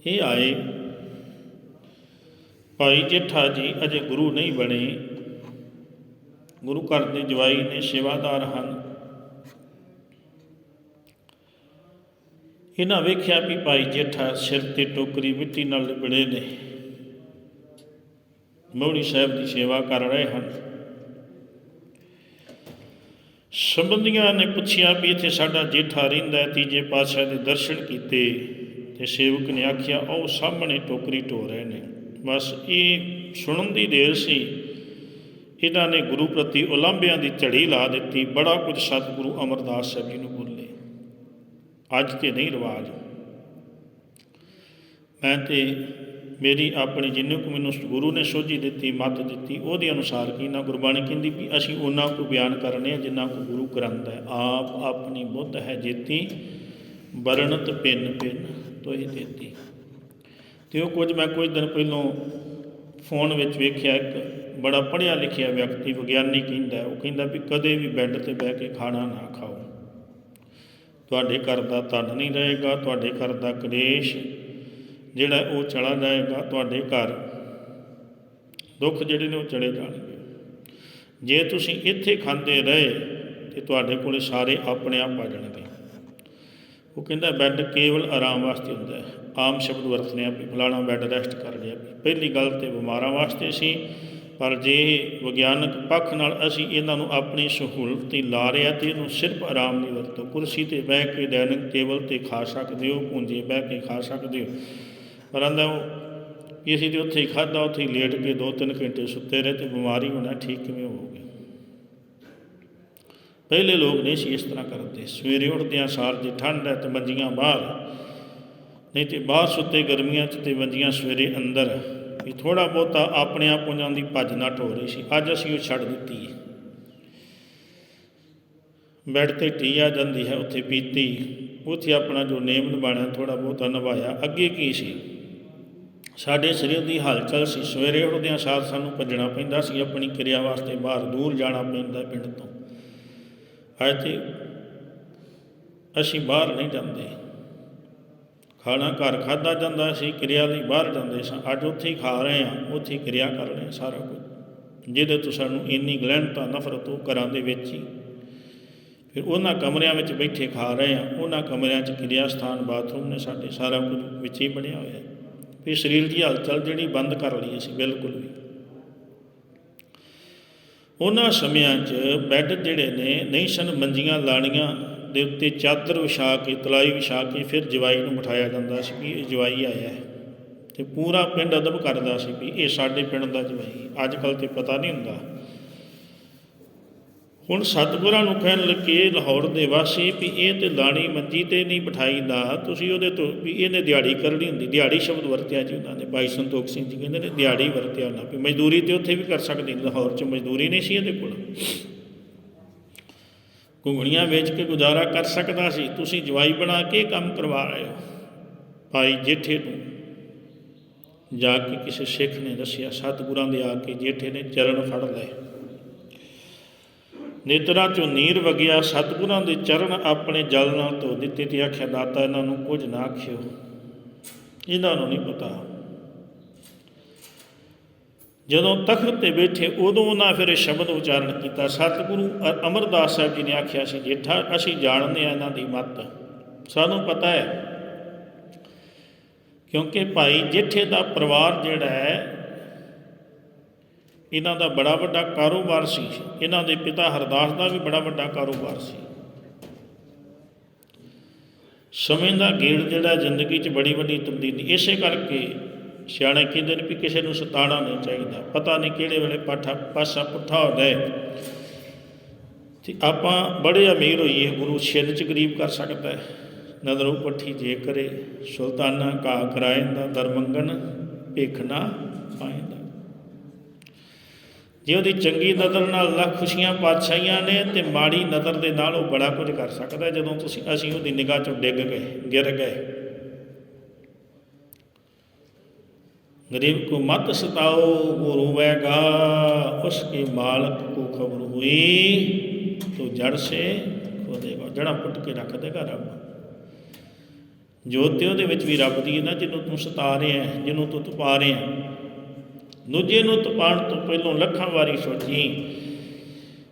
ਇਹ ਆਏ, ਭਾਈ ਜੇਠਾ ਜੀ ਅਜੇ ਗੁਰੂ ਨਹੀਂ ਬਣੇ। ਗੁਰੂ ਘਰ ਦੇ ਜਵਾਈ ਨੇ ਸੇਵਾਦਾਰ ਹਨ। ਇਹਨਾਂ ਵੇਖਿਆ ਵੀ ਭਾਈ ਜੇਠਾ ਸਿਰ ਤੇ ਟੋਕਰੀ ਮਿੱਟੀ ਨਾਲ ਲਿਬੜੇ ਨੇ। ਮੌੜੀ ਸਾਹਿਬ ਦੀ ਸੇਵਾ ਕਰ ਰਹੇ ਹਨ। ਸੰਬੰਧੀਆਂ ਨੇ ਪੁੱਛਿਆ ਵੀ ਇੱਥੇ ਸਾਡਾ ਜੇਠਾ ਰਹਿੰਦਾ ਹੈ, ਤੀਜੇ ਪਾਤਸ਼ਾਹ ਦੇ ਦਰਸ਼ਨ ਕੀਤੇ ਤੇ ਸੇਵਕ ਨੇ ਆਖਿਆ ਉਹ ਸਾਹਮਣੇ ਟੋਕਰੀ ਢੋ ਰਹੇ ਨੇ। ਬਸ ਇਹ ਸੁਣਨ ਦੀ ਦੇਰ ਸੀ। ਇਹਨਾਂ ਨੇ ਗੁਰੂ ਪ੍ਰਤੀ ਉਲੰਭਿਆਂ ਦੀ ਝੜੀ ਲਾ ਦਿੱਤੀ। ਬੜਾ ਕੁਝ ਸਤਿਗੁਰੂ ਅਮਰਦਾਸ ਸਾਹਿਬ ਜੀ ਨੂੰ ਬੋਲੇ ਅੱਜ ਤੇ ਨਹੀਂ ਰਿਵਾਜ। ਮੈਂ ਤੇ ਮੇਰੀ ਆਪਣੀ ਜਿੰਨੇ ਕੁ ਮੈਨੂੰ ਗੁਰੂ ਨੇ ਸੋਝੀ ਦਿੱਤੀ, ਮੱਤ ਦਿੱਤੀ, ਉਹਦੇ ਅਨੁਸਾਰ ਕੀ ਗੁਰਬਾਣੀ ਕਹਿੰਦੀ ਵੀ ਅਸੀਂ ਉਹਨਾਂ ਕੋ ਬਿਆਨ ਕਰਨੇ ਆ ਜਿੰਨਾ ਕੋ ਗੁਰੂ ਕਰੰਦਾ ਹੈ। ਆਪ ਆਪਣੀ ਬੁੱਧ ਹੈ ਜੇਤੀ, ਵਰਣਤ ਪਿੰਨ ਪਿੰਨ ਤੋਹਿ ਦੇਤੀ। ਤੇ ਉਹ ਕੁਝ ਮੈਂ ਕੁਝ ਦਿਨ ਪਹਿਲਾਂ ਫੋਨ ਵਿੱਚ ਵੇਖਿਆ, ਇੱਕ ਬੜਾ ਪੜ੍ਹਿਆ ਲਿਖਿਆ ਵਿਅਕਤੀ ਵਿਗਿਆਨੀ ਕਹਿੰਦਾ, ਉਹ ਕਹਿੰਦਾ ਵੀ ਕਦੇ ਵੀ ਬੈੱਡ ਤੇ ਬਹਿ ਕੇ ਖਾਣਾ ਨਾ ਖਾਓ। ਤੁਹਾਡੇ ਘਰ ਦਾ ਧਨ ਨਹੀਂ ਰਹੇਗਾ, ਤੁਹਾਡੇ ਘਰ ਦਾ ਕਲੇਸ਼ ਜਿਹੜਾ ਉਹ ਚਲਾ ਜਾਏਗਾ, ਤੁਹਾਡੇ ਘਰ ਦੁੱਖ ਜਿਹੜੇ ਨੇ ਉਹ ਚਲੇ ਜਾਣਗੇ। ਜੇ ਤੁਸੀਂ ਇੱਥੇ ਖਾਂਦੇ ਰਹੇ ਤੇ ਤੁਹਾਡੇ ਕੋਲੇ ਸਾਰੇ ਆਪਣੇ ਆਪ ਆ ਜਾਣਗੇ। ਉਹ ਕਹਿੰਦਾ, ਬੈੱਡ ਕੇਵਲ ਆਰਾਮ ਵਾਸਤੇ ਹੁੰਦਾ ਹੈ। ਆਮ ਸ਼ਬਦ ਵਰਤਨੇ ਆ ਵੀ ਫਲਾਣਾ ਬੈੱਡ ਰੈਸਟ ਕਰ ਲਿਆ। ਪਹਿਲੀ ਗੱਲ ਤੇ ਬਿਮਾਰਾਂ ਵਾਸਤੇ ਸੀ ਪਰ ਜੇ ਵਿਗਿਆਨਕ ਪੱਖ ਨਾਲ ਅਸੀਂ ਇਹਨਾਂ ਨੂੰ ਆਪਣੀ ਸਹੂਲਤ ਤੇ ਲਾ ਰਿਆ ਤੇ ਇਹਨੂੰ ਸਿਰਫ ਆਰਾਮ ਨਹੀਂ ਵਰਤੋ, ਕੁਰਸੀ ਤੇ ਬਹਿ ਕੇ ਡਾਈਨਿੰਗ ਟੇਬਲ ਤੇ ਖਾ ਸਕਦੇ ਹੋ, ਪੁੰਜੇ ਬਹਿ ਕੇ ਖਾ ਸਕਦੇ ਹੋ। ਪਰ ਆਂਦਾ ਉਹ ਵੀ ਅਸੀਂ ਤੇ ਉੱਥੇ ਹੀ ਖਾਦਾ ਉੱਥੇ ਹੀ ਲੇਟ ਕੇ 2-3 ਘੰਟੇ ਸੁੱਤੇ ਰਹੇ ਤੇ ਬਿਮਾਰੀ ਹੋਣਾ ਠੀਕ ਕਿਵੇਂ ਹੋਊਗੀ ਪਹਿਲੇ ਲੋਕ ਨਹੀਂ ਸੀ ਇਸ ਤਰ੍ਹਾਂ ਕਰਦੇ। ਸਵੇਰੇ ਉੱਠਦਿਆਂ ਸਾਰ ਜੇ ਠੰਡ ਹੈ ਤੇ ਮੰਜੀਆਂ ਬਾਹਰ, ਨਹੀਂ ਤੇ ਬਾਹਰ ਸੁੱਤੇ ਗਰਮੀਆਂ 'ਚ ਤੇ ਮੰਜੀਆਂ ਸਵੇਰੇ ਅੰਦਰ। ਵੀ ਥੋੜਾ ਬਹੁਤਾ ਆਪਣੇ ਆਪ ਉਹਨਾਂ ਦੀ ਭੱਜ ਨੱਠ ਹੋ ਰਹੀ ਸੀ। ਅੱਜ ਅਸੀਂ ਉਹ ਛੱਡ ਦਿੱਤੀ ਹੈ। ਬੈੱਡ ਤੇ ਟੀ ਆ ਜਾਂਦੀ ਹੈ, ਉੱਥੇ ਪੀਤੀ। ਉੱਥੇ ਆਪਣਾ ਜੋ ਨੇਮ ਨਿਭਾਣਾ ਥੋੜਾ ਬਹੁਤਾ ਨਿਭਾਇਆ। ਅੱਗੇ ਕੀ ਸੀ? ਸਾਡੇ ਸਰੀਰ ਦੀ ਹਲਚਲ ਸੀ। ਸਵੇਰੇ ਉੱਠਦਿਆਂ ਸਾਰ ਸਾਨੂੰ ਭੱਜਣਾ ਪੈਂਦਾ ਸੀ। ਆਪਣੀ ਕਿਰਿਆ ਵਾਸਤੇ ਬਾਹਰ ਦੂਰ ਜਾਣਾ ਪੈਂਦਾ ਪਿੰਡ ਤੋਂ। ਅੱਜ ਅਸੀਂ ਬਾਹਰ ਨਹੀਂ ਜਾਂਦੇ। ਖਾਣਾ ਘਰ ਖਾਦਾ ਜਾਂਦਾ ਸੀ ਕਿਰਿਆ ਲਈ ਬਾਹਰ ਜਾਂਦੇ ਸਾਂ। ਅੱਜ ਉੱਥੇ ਹੀ ਖਾ ਰਹੇ ਹਾਂ, ਉੱਥੇ ਹੀ ਕਿਰਿਆ ਕਰ ਰਹੇ ਹਾਂ ਸਾਰਾ ਕੁਝ। ਜਿਹਦੇ ਤੋਂ ਸਾਨੂੰ ਇੰਨੀ ਗਲੈਂਟਾ ਨਫ਼ਰਤ ਉਹ ਘਰਾਂ ਦੇ ਵਿੱਚ ਹੀ। ਫਿਰ ਉਹਨਾਂ ਕਮਰਿਆਂ ਵਿੱਚ ਬੈਠੇ ਖਾ ਰਹੇ ਹਾਂ, ਉਹਨਾਂ ਕਮਰਿਆਂ 'ਚ ਕਿਰਿਆ ਸਥਾਨ, ਬਾਥਰੂਮ ਨੇ ਸਾਡੇ ਸਾਰਾ ਕੁਝ ਵਿੱਚ ਹੀ ਬਣਿਆ ਹੋਇਆ। ਫਿਰ ਸਰੀਰ ਦੀ ਹਲਚਲ ਜਿਹੜੀ ਬੰਦ ਕਰ ਲਈ ਅਸੀਂ ਬਿਲਕੁਲ ਵੀ। ਉਹਨਾਂ ਸਮਿਆਂ 'ਚ ਬੈੱਡ ਜਿਹੜੇ ਨੇ, ਨਹੀਂ ਸਨ, ਮੰਜੀਆਂ ਲਾਣੀਆਂ ਦੇ ਉੱਤੇ ਚਾਦਰ ਵਿਛਾ ਕੇ, ਤਲਾਈ ਵਿਛਾ ਕੇ ਫਿਰ ਜਵਾਈ ਨੂੰ ਬਿਠਾਇਆ ਜਾਂਦਾ ਸੀ ਵੀ ਇਹ ਜਵਾਈ ਆਇਆ ਹੈ। ਤੇ ਪੂਰਾ ਪਿੰਡ ਅਦਬ ਕਰਦਾ ਸੀ ਵੀ ਇਹ ਸਾਡੇ ਪਿੰਡ ਦਾ ਜਵਾਈ ਅੱਜ ਕੱਲ ਤੇ ਪਤਾ ਨਹੀਂ ਹੁੰਦਾ। ਹੁਣ ਸਤਿਗੁਰਾਂ ਨੂੰ ਕਹਿਣ ਲੱਗੇ ਲਾਹੌਰ ਦੇ ਵਾਸੀ ਵੀ ਇਹ ਤੇ ਲਾਣੀ ਮੰਜੀ ਤੇ ਨਹੀਂ ਬਿਠਾਈਦਾ। ਤੁਸੀਂ ਉਹਦੇ ਤੋਂ ਵੀ ਇਹਨੇ ਦਿਹਾੜੀ ਕਰਨੀ ਹੁੰਦੀ। ਦਿਹਾੜੀ ਸ਼ਬਦ ਵਰਤਿਆ ਜੀ ਉਹਨਾਂ ਨੇ। ਭਾਈ ਸੰਤੋਖ ਸਿੰਘ ਜੀ ਕਹਿੰਦੇ ਨੇ ਦਿਹਾੜੀ ਵਰਤਿਆ ਉਹਨਾਂ ਵੀ ਮਜ਼ਦੂਰੀ ਤੇ ਉੱਥੇ ਵੀ ਕਰ ਸਕਦੇ ਲਾਹੌਰ 'ਚ ਮਜ਼ਦੂਰੀ ਨਹੀਂ ਸੀ ਇਹਦੇ ਕੋਲ। ਘੁੰਗਣੀਆਂ ਵੇਚ ਕੇ ਗੁਜ਼ਾਰਾ ਕਰ ਸਕਦਾ ਸੀ। ਤੁਸੀਂ ਜਵਾਈ ਬਣਾ ਕੇ ਕੰਮ ਕਰਵਾ ਰਹੇ ਹੋ। ਭਾਈ ਜੇਠੇ ਨੂੰ ਜਾ ਕੇ ਕਿਸੇ ਸਿੱਖ ਨੇ ਦੱਸਿਆ, ਸਤਿਗੁਰਾਂ ਦੇ ਆ ਕੇ ਜੇਠੇ ਨੇ ਚਰਨ ਫੜ ਲਏ। ਨੇਤਰਾਂ ਚੋਂ ਨੀਰ ਵਗਿਆ, ਸਤਿਗੁਰਾਂ ਦੇ ਚਰਨ ਆਪਣੇ ਜਲ ਨਾਲ ਧੋ ਦਿੱਤੇ ਤੇ ਆਖਿਆ, ਦਾਤਾ, ਇਹਨਾਂ ਨੂੰ ਕੁਝ ਨਾ ਆਖਿਓ। ਇਹਨਾਂ ਨੂੰ ਨਹੀਂ ਪਤਾ। ਜਦੋਂ ਤਖਤ ਤੇ ਬੈਠੇ ਉਦੋਂ ਉਹਨਾਂ ਫਿਰ ਸ਼ਬਦ ਉਚਾਰਨ ਕੀਤਾ, ਸਤਿਗੁਰੂ ਅਮਰਦਾਸ ਸਾਹਿਬ ਜੀ ਨੇ ਆਖਿਆ ਸੀ, ਜੇਠਾ, ਅਸੀਂ ਜਾਣਦੇ ਆ ਇਹਨਾਂ ਦੀ ਮੱਤ। ਸਾਨੂੰ ਪਤਾ ਹੈ ਕਿਉਂਕਿ ਭਾਈ ਜੇਠੇ ਦਾ ਪਰਿਵਾਰ ਜਿਹੜਾ ਹੈ, ਇਹਨਾਂ ਦਾ ਬੜਾ ਵੱਡਾ ਕਾਰੋਬਾਰ ਸੀ। ਇਹਨਾਂ ਦੇ ਪਿਤਾ ਹਰਦਾਸ ਦਾ ਵੀ ਬੜਾ ਵੱਡਾ ਕਾਰੋਬਾਰ ਸੀ। ਸਮੇਂ ਦਾ ਗੇੜ ਜਿਹੜਾ ਜ਼ਿੰਦਗੀ 'ਚ ਬੜੀ ਵੱਡੀ ਤਬਦੀਲੀ। ਇਸੇ ਕਰਕੇ ਸਿਆਣੇ ਕਹਿੰਦੇ ਨੇ ਵੀ ਕਿਸੇ ਨੂੰ ਸਤਾਣਾ ਨਹੀਂ ਚਾਹੀਦਾ, ਪਤਾ ਨਹੀਂ ਕਿਹੜੇ ਵੇਲੇ ਪਾਠਾ ਪਾਸਾ ਪੁੱਠਾ ਹੋ। ਜਾਏ ਤੇ ਆਪਾਂ ਬੜੇ ਅਮੀਰ ਹੋਈਏ ਗੁਰੂ ਛਿੰਨ ਚ ਗਰੀਬ ਕਰ ਸਕਦਾ ਹੈ। ਨਦਰੋਂ ਪੱਠੀ ਜੇ ਕਰੇ, ਸੁਲਤਾਨਾ ਕਾ ਕਰਾਇੰਦਾ ਦਰ ਮੰਗਣ ਭੇਖ ਨਾ ਪਾਇੰਦਾ ਜੇ ਉਹਦੀ ਚੰਗੀ ਨਜ਼ਰ ਨਾਲ ਲੱਖ ਖੁਸ਼ੀਆਂ ਪਾਤਸ਼ਾਹੀਆਂ ਨੇ ਤੇ ਮਾੜੀ ਨਜ਼ਰ ਦੇ ਨਾਲ ਉਹ ਬੜਾ ਕੁਝ ਕਰ ਸਕਦਾ ਜਦੋਂ ਤੁਸੀਂ ਅਸੀਂ ਉਹਦੀ ਨਿਗਾਹ ਚੋਂ ਡਿੱਗ ਗਏ, ਗਿਰ ਗਏ। ਗਰੀਬ गरीब को मत सताओ वो ਉਸ उसके ਮਾਲਕ ਕੋ ਖਬਰ ਹੋਈ तो ਜੜ ਸੇ ਖੋ ਦੇਗਾ ਜੜਾ ਪੁੱਟ ਕੇ ਰੱਖ ਦੇਗਾ ਰੱਬ। ਜੋਤ ਤੇ ਉਹਦੇ ਵਿੱਚ ਵੀ ਰੱਬ ਦੀ ਨਾ, ਜਿਹਨੂੰ ਤੂੰ ਸਤਾ ਰਿਹਾ ਜਿਹਨੂੰ ਤੂੰ ਤਪਾ ਰਿਹਾ ਦੂਜੇ ਨੂੰ ਤਪਾਣ ਤੋਂ ਪਹਿਲਾਂ ਲੱਖਾਂ ਵਾਰੀ ਸੋਚੀ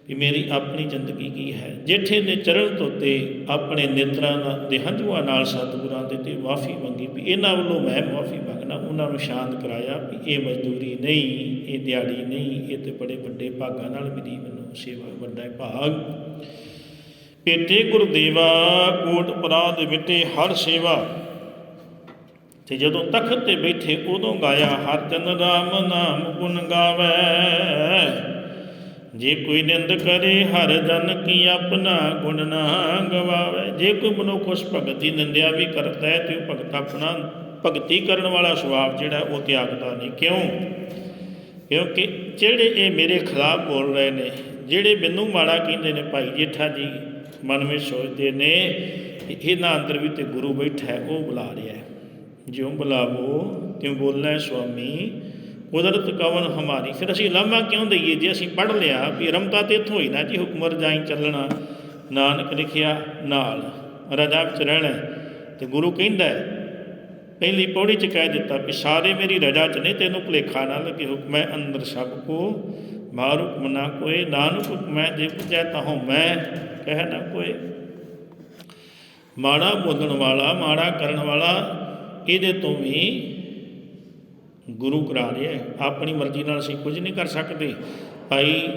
ਵੀ ਮੇਰੀ ਆਪਣੀ ਜ਼ਿੰਦਗੀ ਕੀ ਹੈ? ਜੇਠੇ ਨੇ ਚਰਨ ਧੋਤੇ ਆਪਣੇ ਨੇਤਰਾਂ ਨਾਲ ਦੇ ਹੰਝੂਆਂ ਨਾਲ ਸਤਿਗੁਰਾਂ ਦੇ ਤੇ ਮਾਫੀ ਮੰਗੀ ਵੀ ਇਹਨਾਂ ਵੱਲੋਂ ਮੈਂ ਮਾਫੀ ਮੰਗਣਾ ਉਹਨਾਂ ਨੂੰ ਸ਼ਾਂਤ ਕਰਾਇਆ ਵੀ ਇਹ ਮਜ਼ਦੂਰੀ ਨਹੀਂ, ਇਹ ਦਿਹਾੜੀ ਨਹੀਂ, ਇਹ ਤੇ ਬੜੇ ਵੱਡੇ ਭਾਗਾਂ ਨਾਲ ਮਿਲੀ ਮੈਨੂੰ ਸੇਵਾ ਵੱਡਾ ਭਾਗ। ਪੇਟੇ ਗੁਰਦੇਵਾ, ਕੋਟ ਪਰਾਦ ਵਿਟੇ ਹਰ ਸੇਵਾ। ਤੇ ਜਦੋਂ ਤਖਤ ਤੇ ਬੈਠੇ ਉਦੋਂ ਗਾਇਆ, ਹਰ ਚੰਦ ਰਾਮ ਨਾਮ ਗੁਣ ਗਾਵੇ। ਜੇ ਕੋਈ ਨਿੰਦ ਕਰੇ, ਹਰ ਜਨ ਕੀ ਆਪਣਾ ਗੁਣ ਨਾ ਗਵਾਵੇ। ਜੇ ਕੋਈ ਮਨੁੱਖ ਉਸ ਭਗਤ ਦੀ ਨਿੰਦਿਆ ਵੀ ਕਰਦਾ ਹੈ, ਤੇ ਉਹ ਭਗਤ ਆਪਣਾ ਭਗਤੀ ਕਰਨ ਵਾਲਾ ਸੁਭਾਵ ਜਿਹੜਾ ਉਹ ਤਿਆਗਦਾ ਨਹੀਂ। ਕਿਉਂ? ਕਿਉਂਕਿ ਜਿਹੜੇ ਇਹ ਮੇਰੇ ਖਿਲਾਫ ਬੋਲ ਰਹੇ ਨੇ, ਜਿਹੜੇ ਮੈਨੂੰ ਮਾੜਾ ਕਹਿੰਦੇ ਨੇ, ਭਾਈ ਜੇਠਾ ਜੀ, ਮਨ ਵਿੱਚ ਸੋਚਦੇ ਨੇ ਕਿ ਇਹਨਾਂ ਅੰਦਰ ਵੀ ਤੇ ਗੁਰੂ ਬੈਠਾ ਹੈ, ਉਹ ਬੁਲਾ ਰਿਹਾ ਹੈ। ਜਿਉਂ ਬੁਲਾਵੋ, ਤਿਉਂ ਬੋਲਣਾ ਹੈ, ਸੁਆਮੀ ਕੁਦਰਤ ਕਵਨ ਹਮਾਰੀ। ਫਿਰ ਅਸੀਂ ਲਾਮਾ ਕਿਉਂ ਦਈਏ? ਜੇ ਅਸੀਂ ਪੜ੍ਹ ਲਿਆ ਵੀ ਰਮਤਾ ਤੇ ਇੱਥੋਂ ਹੀ ਨਾ, ਜੀ ਹੁਕਮਰ ਜਾਈ ਚੱਲਣਾ, ਨਾਨਕ ਲਿਖਿਆ ਨਾਲ, ਰਜਾ ਵਿੱਚ ਰਹਿਣਾ ਹੈ। ਤੇ ਗੁਰੂ ਕਹਿੰਦਾ ਪਹਿਲੀ ਪੌੜੀ ਚ ਕਹਿ ਦਿੱਤਾ ਵੀ ਸਾਰੇ ਮੇਰੀ ਰਜਾ ਚ ਨੇ, ਤੈਨੂੰ ਭੁਲੇਖਾ ਨਾ ਲੱਗੇ ਹੁਕਮੈ ਅੰਦਰ ਸਭ ਕੋ। ਮਾਰ ਹੁਕਮ ਨਾ ਕੋਏ, ਨਾਨਕ ਹੁਕਮੈ ਜੇ ਪੁਜੈ ਤਹੋਂ ਮੈਂ, ਕਹਿ ਨਾ ਕੋਏ। ਮਾੜਾ ਬੋਲਣ ਵਾਲਾ, ਮਾੜਾ ਕਰਨ ਵਾਲਾ, ਇਹਦੇ ਤੋਂ ਵੀ ਗੁਰੂ ਕਰਾ ਰਿਹਾ ਆਪਣੀ ਮਰਜ਼ੀ ਨਾਲ ਅਸੀਂ ਕੁਝ ਨਹੀਂ ਕਰ ਸਕਦੇ। ਭਾਈ,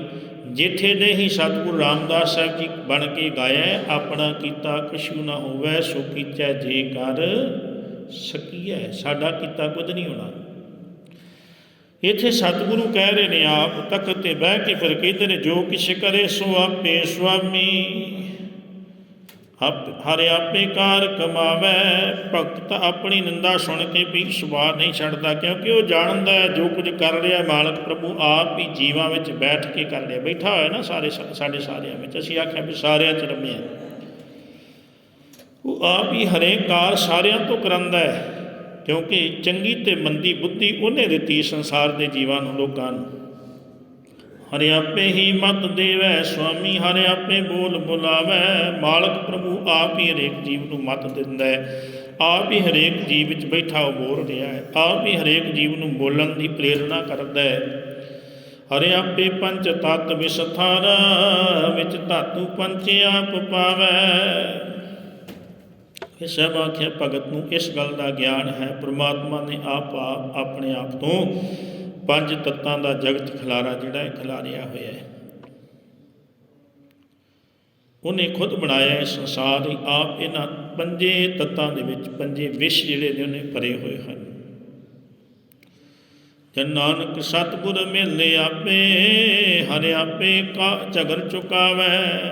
ਜਿੱਥੇ ਨੇ ਹੀ ਸਤਿਗੁਰੂ ਰਾਮਦਾਸ ਸਾਹਿਬ ਜੀ ਬਣ ਕੇ ਗਾਇਆ ਆਪਣਾ ਕੀਤਾ ਕਛੂ ਨਾ ਹੋਵੇ, ਸੋ ਕੀਚੈ ਜੇ ਕਰ ਸਕੀਐ। ਸਾਡਾ ਕੀਤਾ ਕੁਝ ਨਹੀਂ ਹੋਣਾ। ਇੱਥੇ ਸਤਿਗੁਰੂ ਕਹਿ ਰਹੇ ਨੇ, ਆਪ ਤਖਤ ਤੇ ਬਹਿ ਕੇ ਫਿਰ ਕਹਿੰਦੇ ਨੇ, ਜੋ ਕਿਛ ਕਰੇ ਸੋ ਆਪੇ ਸੁਆਮੀ। ਹਰ ਆਪੇ ਕਾਰ ਕਮਾਵੇ। ਭਗਤ ਆਪਣੀ ਨਿੰਦਾ ਸੁਣ ਕੇ ਵੀ ਸੁਭਾਅ ਨਹੀਂ ਛੱਡਦਾ, ਕਿਉਂਕਿ ਉਹ ਜਾਣਦਾ ਹੈ, ਜੋ ਕੁਝ ਕਰ ਰਿਹਾ ਮਾਲਕ ਪ੍ਰਭੂ ਆਪ ਹੀ ਜੀਵਾਂ ਵਿੱਚ ਬੈਠ ਕੇ ਕਰ ਰਿਹਾ ਬੈਠਾ ਹੋਇਆ ਨਾ ਸਾਰੇ ਸਾਡੇ ਸਾਰਿਆਂ ਵਿੱਚ, ਅਸੀਂ ਆਖਿਆ ਵੀ ਸਾਰਿਆਂ ਚ ਰਮੇ ਰਮਿਆ ਉਹ ਆਪ ਹੀ ਹਰੇਕ ਕਾਰ ਸਾਰਿਆਂ ਤੋਂ ਕਰਾਂਦਾ ਹੈ, ਕਿਉਂਕਿ ਚੰਗੀ ਤੇ ਮੰਦੀ ਬੁੱਧੀ ਉਹਨੇ ਦਿੱਤੀ ਸੰਸਾਰ ਦੇ ਜੀਵਾਂ ਨੂੰ, ਲੋਕਾਂ ਨੂੰ। ਹਰਿ ਆਪੇ ਹੀ ਮਤ ਦੇਵੈ ਸੁਆਮੀ, ਹਰਿ ਆਪੇ ਬੋਲ ਬੁਲਾਵੈ। ਮਾਲਕ ਪ੍ਰਭੂ ਆਪ ਹੀ ਹਰੇਕ ਜੀਵ ਨੂੰ ਮਤ ਦਿੰਦਾ। ਹੈ ਆਪ ਹੀ ਹਰੇਕ ਜੀਵ ਵਿੱਚ ਬੈਠਾ ਉਹ ਬੋਲ ਰਿਹਾ ਹੈ। ਆਪ ਹੀ ਹਰੇਕ ਜੀਵ ਨੂੰ ਬੋਲਣ ਦੀ ਪ੍ਰੇਰਣਾ ਕਰਦਾ ਹੈ। ਹਰਿ ਆਪੇ ਪੰਚ ਤਤ ਵਿਸਥਾਰ, ਵਿੱਚ ਧਾਤੂ ਪੰਚ ਆਪ ਪਾਵੈ। ਇਹ ਸਭ ਆਖਿਆ ਭਗਤ ਨੂੰ ਇਸ ਗੱਲ ਦਾ ਗਿਆਨ ਹੈ, ਪ੍ਰਮਾਤਮਾ ਨੇ ਆਪ ਆਪਣੇ ਆਪ ਤੋਂ ਪੰਜ ਤੱਤਾਂ ਦਾ ਜਗਤ ਖਿਲਾਰਾ ਜਿਹੜਾ ਹੈ ਖਿਲਾਰਿਆ ਹੋਇਆ ਹੈ। ਉਹਨੇ ਖੁਦ ਬਣਾਇਆ ਇਹ ਸੰਸਾਰ ਆਪ ਇਹਨਾਂ ਪੰਜੇ ਤੱਤਾਂ ਦੇ ਵਿੱਚ ਪੰਜੇ ਵਿਸ਼ ਜਿਹੜੇ ਨੇ ਉਹਨੇ ਭਰੇ ਹੋਏ ਹਨ। ਜਨ ਨਾਨਕ ਸਤਿਗੁਰ ਮਿਲੇ ਆਪੇ, ਹਰਿ ਆਪੇ ਕਾ ਝਗਰ ਚੁਕਾਵੈ।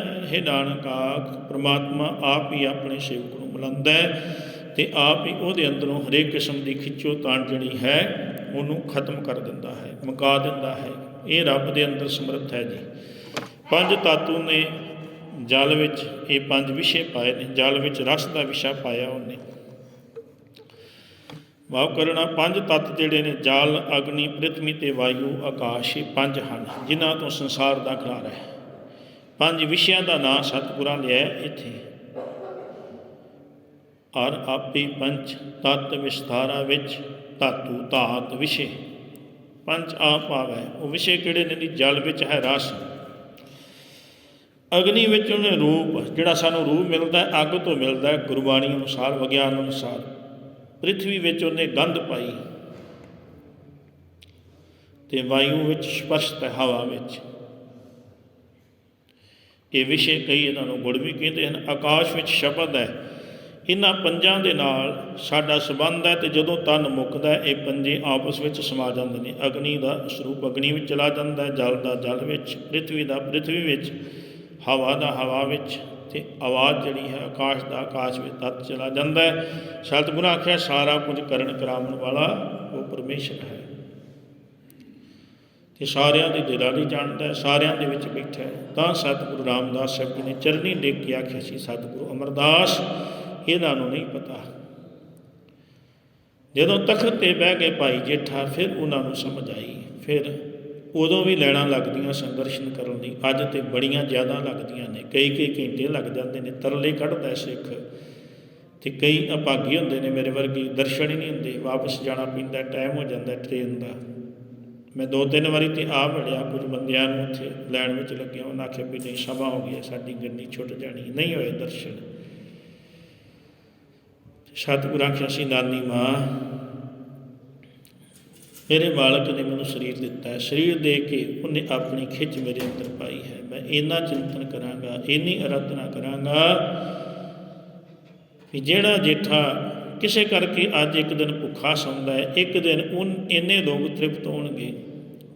ਨਾਨਕ ਆਖ, ਪ੍ਰਮਾਤਮਾ ਆਪ ਹੀ ਆਪਣੇ ਸੇਵਕ ਨੂੰ ਬੁਲਾਉਂਦਾ ਹੈ ਤੇ ਆਪ ਹੀ ਉਹਦੇ ਅੰਦਰੋਂ ਹਰੇਕ ਕਿਸਮ ਦੀ ਖਿੱਚੋ ਤਾਣ ਜਿਹੜੀ ਹੈ ਉਹਨੂੰ ਖਤਮ ਕਰ ਦਿੰਦਾ ਹੈ, ਮੁਕਾ ਦਿੰਦਾ ਹੈ। ਇਹ ਰੱਬ ਦੇ ਅੰਦਰ ਸਮਰੱਥ ਹੈ ਜੀ। ਪੰਜ ਤਾਤੂ ਨੇ ਜਲ ਵਿੱਚ ਇਹ ਪੰਜ ਵਿਸ਼ੇ ਪਾਏ ਨੇ, ਜਲ ਵਿੱਚ ਰਸ ਦਾ ਵਿਸ਼ਾ ਪਾਇਆ ਉਹਨੇ। ਵਾਹ ਕਰਨਾ ਪੰਜ ਤੱਤ ਜਿਹੜੇ ਨੇ, ਜਲ, ਅਗਨੀ, ਪ੍ਰਿਥਵੀ ਤੇ ਵਾਯੂ, ਆਕਾਸ਼, ਇਹ ਪੰਜ ਹਨ, ਜਿਨ੍ਹਾਂ ਤੋਂ ਸੰਸਾਰ ਦਾ ਖਿਲਾਰਾ ਹੈ। ਪੰਜ ਵਿਸ਼ਿਆਂ ਦਾ ਨਾਂ ਸਤਿਗੁਰਾਂ ਲਿਆ ਇੱਥੇ। ਔਰ ਆਪੇ ਪੰਚ ਤਤ ਵਿਸਥਾਰਾ ਵਿੱਚ ਧਾਤੂ ਧਾਤ ਵਿਸ਼ੇ। ਪੰਜ ਆਪ ਆਵੇ। ਉਹ ਵਿਸ਼ੇ ਕਿਹੜੇ ਨੇ ਦੀ ਜਲ ਵਿੱਚ ਹੈ ਰਸ। ਅਗਨੀ ਵਿੱਚ ਉਹਨੇ ਰੂਪ, ਜਿਹੜਾ ਸਾਨੂੰ ਰੂਪ ਮਿਲਦਾ ਹੈ, ਅੱਗ ਤੋਂ ਮਿਲਦਾ ਹੈ, ਗੁਰਬਾਣੀ ਅਨੁਸਾਰ, ਵਿਗਿਆਨ ਅਨੁਸਾਰ। ਪ੍ਰithvi ਵਿੱਚ ਉਹਨੇ ਗੰਧ ਪਾਈ। ਤੇ ਵਾਯੂ ਵਿੱਚ ਸਪਰਸ਼ ਤੇ ਹਵਾ ਵਿੱਚ। ਇਹ ਵਿਸ਼ੇ ਕਈ ਇਹਨਾਂ ਨੂੰ ਗੁੜ ਵੀ ਕਹਿੰਦੇ ਹਨ। ਆਕਾਸ਼ ਵਿੱਚ ਸ਼ਬਦ ਹੈ। ਇਹਨਾਂ ਪੰਜਾਂ ਦੇ ਨਾਲ ਸਾਡਾ ਸੰਬੰਧ ਹੈ ਤੇ ਜਦੋਂ ਤਨ ਮੁੱਕਦਾ ਇਹ ਪੰਜੇ ਆਪਸ ਵਿੱਚ ਸਮਾ ਜਾਂਦੇ ਨੇ। ਅਗਨੀ ਦਾ ਸਰੂਪ ਅਗਨੀ ਵਿੱਚ ਚਲਾ ਜਾਂਦਾ ਹੈ, ਜਲ ਦਾ ਜਲ ਵਿੱਚ ਪ੍ਰithvi ਦਾ ਪ੍ਰithvi ਵਿੱਚ, ਹਵਾ ਦਾ ਹਵਾ ਵਿੱਚ ਤੇ ਆਵਾਜ਼ ਜਿਹੜੀ ਹੈ, ਆਕਾਸ਼ ਦਾ ਆਕਾਸ਼ ਵਿੱਚ ਤਤ ਚਲਾ ਜਾਂਦਾ ਹੈ। ਸਤਿਗੁਰਾਂ ਆਖਿਆ, ਸਾਰਾ ਕੁਝ ਕਰਨ ਕਰਾਉਣ ਵਾਲਾ ਉਹ ਪਰਮੇਸ਼ਰ ਹੈ। ਤੇ ਸਾਰਿਆਂ ਦੇ ਦਿਲਾਂ ਦੀ ਜਾਣਦਾ ਹੈ, ਸਾਰਿਆਂ ਦੇ ਵਿੱਚ ਬੈਠਾ ਹੈ। ਤਾਂ ਸਤਿਗੁਰੂ ਰਾਮਦਾਸ ਸਾਹਿਬ ਜੀ ਨੇ ਚਰਨੀ ਡੇਕ ਕੇ ਆਖਿਆ ਸੀ, ਸਤਿਗੁਰੂ ਅਮਰਦਾਸ ਇਹਨਾਂ ਨੂੰ ਨਹੀਂ ਪਤਾ। ਜਦੋਂ ਤਖਤ ਤੇ ਬਹਿ ਗਏ ਭਾਈ ਜੇਠਾ, ਫਿਰ ਉਹਨਾਂ ਨੂੰ ਸਮਝ ਆਈ। ਫਿਰ ਉਦੋਂ ਵੀ ਲੈਣਾ ਲੱਗਦੀਆਂ ਸੰਘਰਸ਼ਨ ਕਰਨ ਦੀ। ਅੱਜ ਤੇ ਬੜੀਆਂ ਜ਼ਿਆਦਾ ਲੱਗਦੀਆਂ ਨੇ। ਕਈ ਕਈ ਘੰਟੇ ਲੱਗ ਜਾਂਦੇ ਨੇ। ਤਰਲੇ ਕੱਢਦਾ ਸਿੱਖ। ਤੇ ਕਈ ਅਭਾਗੀ ਹੁੰਦੇ ਨੇ। ਮੇਰੇ ਵਰਗੇ ਦਰਸ਼ਨ ਹੀ ਨਹੀਂ ਹੁੰਦੇ। ਵਾਪਸ ਜਾਣਾ ਪੈਂਦਾ, ਟਾਈਮ ਹੋ ਜਾਂਦਾ ਟ੍ਰੇਨ ਦਾ। ਮੈਂ ਦੋ ਤਿੰਨ ਵਾਰੀ ਤੇ ਆ ਮਿਲਿਆ, ਕੁਝ ਬੰਦਿਆਂ ਨੂੰ ਉੱਥੇ ਲੈਣ ਵਿੱਚ ਲੱਗਿਆ। ਉਹਨਾਂ ਆਖਿਆ ਵੀ ਨਹੀਂ ਸਭਾ ਹੋ ਗਈ ਸਾਡੀ ਗੱਡੀ ਛੁੱਟ ਜਾਣੀ। ਨਹੀਂ ਹੋਏ ਦਰਸ਼ਨ। ਸਤਿਗੁਰਾਂ ਆਖਿਆ ਸੀ, ਨਾਨੀ ਮਾਂ, ਮੇਰੇ ਮਾਲਕ ਨੇ ਮੈਨੂੰ ਸਰੀਰ ਦਿੱਤਾ ਹੈ। ਸਰੀਰ ਦੇ ਕੇ ਉਹਨੇ ਆਪਣੀ ਖਿੱਚ ਮੇਰੇ ਅੰਦਰ ਪਾਈ ਹੈ। ਮੈਂ ਇੰਨਾ ਚਿੰਤਨ ਕਰਾਂਗਾ, ਇੰਨੀ ਅਰਾਧਨਾ ਕਰਾਂਗਾ ਕਿ ਜਿਹੜਾ ਜੇਠਾ ਕਿਸੇ ਕਰਕੇ ਅੱਜ ਇੱਕ ਦਿਨ ਭੁੱਖਾ ਸੌਂਦਾ ਹੈ, ਇੱਕ ਦਿਨ ਉਹ ਇੰਨੇ ਲੋਕ ਤ੍ਰਿਪਤ ਹੋਣਗੇ।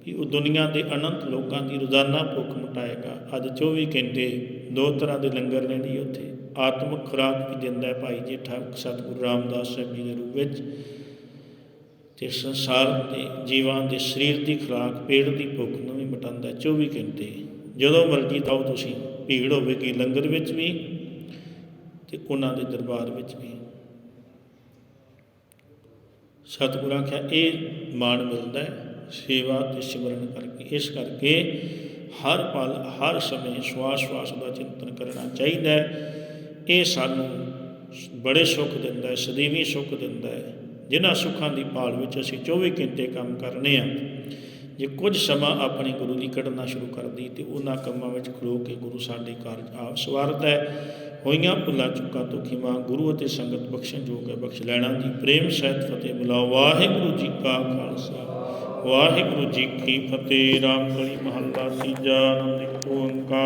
ਕਿ ਉਹ ਦੁਨੀਆ ਦੇ ਅਨੰਤ ਲੋਕਾਂ ਦੀ ਰੋਜ਼ਾਨਾ ਭੁੱਖ ਮਿਟਾਏਗਾ। ਅੱਜ 24 ਘੰਟੇ ਦੋ ਤਰ੍ਹਾਂ ਦੇ ਲੰਗਰ ਨੇ ਜੀ ਉੱਥੇ। ਆਤਮਿਕ ਖੁਰਾਕ ਵੀ ਦਿੰਦਾ ਹੈ ਭਾਈ ਜੇਠਾ ਸਤਿਗੁਰੂ ਰਾਮਦਾਸ ਸਾਹਿਬ ਜੀ ਦੇ ਰੂਪ ਵਿੱਚ। ਤੇ ਸੰਸਾਰ ਦੇ ਜੀਵਾਂ ਦੇ ਸਰੀਰ ਦੀ ਖੁਰਾਕ, ਪੇਟ ਦੀ ਭੁੱਖ ਨੂੰ ਵੀ ਮਿਟਾਉਂਦਾ ਹੈ 24 ਘੰਟੇ। ਜਦੋਂ ਮਰਜ਼ੀ ਤਾਓ ਤੁਸੀਂ, ਭੀੜ ਹੋਵੇਗੀ ਲੰਗਰ ਵਿੱਚ ਵੀ ਤੇ ਉਹਨਾਂ ਦੇ ਦਰਬਾਰ ਵਿੱਚ ਵੀ। ਸਤਿਗੁਰਾਂ ਆਖਿਆ ਇਹ ਮਾਣ ਮਿਲਦਾ ਹੈ। ਸੇਵਾ ਤੇ ਸਿਮਰਨ ਕਰਕੇ, ਇਸ ਕਰਕੇ ਹਰ ਪਲ, ਹਰ ਸਮੇਂ ਸਵਾਸ ਸਵਾਸ ਦਾ ਚਿੰਤਨ ਕਰਨਾ ਚਾਹੀਦਾ ਹੈ। ਇਹ ਸਾਨੂੰ ਬੜੇ ਸੁੱਖ ਦਿੰਦਾ ਹੈ, ਸਦੀਵੀ ਸੁੱਖ ਦਿੰਦਾ ਹੈ। ਜਿਨ੍ਹਾਂ ਸੁੱਖਾਂ ਦੀ ਭਾਲ ਵਿੱਚ ਅਸੀਂ 24 ਘੰਟੇ ਕੰਮ ਕਰਨੇ ਆ, ਜੇ ਕੁਝ ਸਮਾਂ ਆਪਣੇ ਗੁਰੂ ਦੀ ਕੱਢਣਾ ਸ਼ੁਰੂ ਕਰਦੀ ਤੇ ਉਹਨਾਂ ਕੰਮਾਂ ਵਿੱਚ ਖਲੋ ਕੇ ਗੁਰੂ ਸਾਡੇ ਕਾਰਜ ਆਪ ਸਵਾਰਦਾ ਹੈ। ਹੋਈਆਂ ਭੁੱਲਾਂ, ਚੁੱਕਾ ਤੋਂ ਖਿਮਾ ਗੁਰੂ ਅਤੇ ਸੰਗਤ ਬਖਸ਼ਣ ਜੋਗ ਹੈ। ਬਖਸ਼ ਲੈਣਾ ਜੀ। ਪ੍ਰੇਮ, ਸਹਿਤ, ਫਤਿਹ ਬੁਲਾਓ। ਵਾਹਿਗੁਰੂ ਜੀ ਕਾ ਖਾਲਸਾ। ਵਾਹਿਗੁਰੂ ਜੀ ਕੀ ਫਤਿਹ। ਰਾਮ ਕਲੀ ਮਹੱਲਾ ਤੀਜਾ ਆਨੰਦ ਓੰਕਾਰ।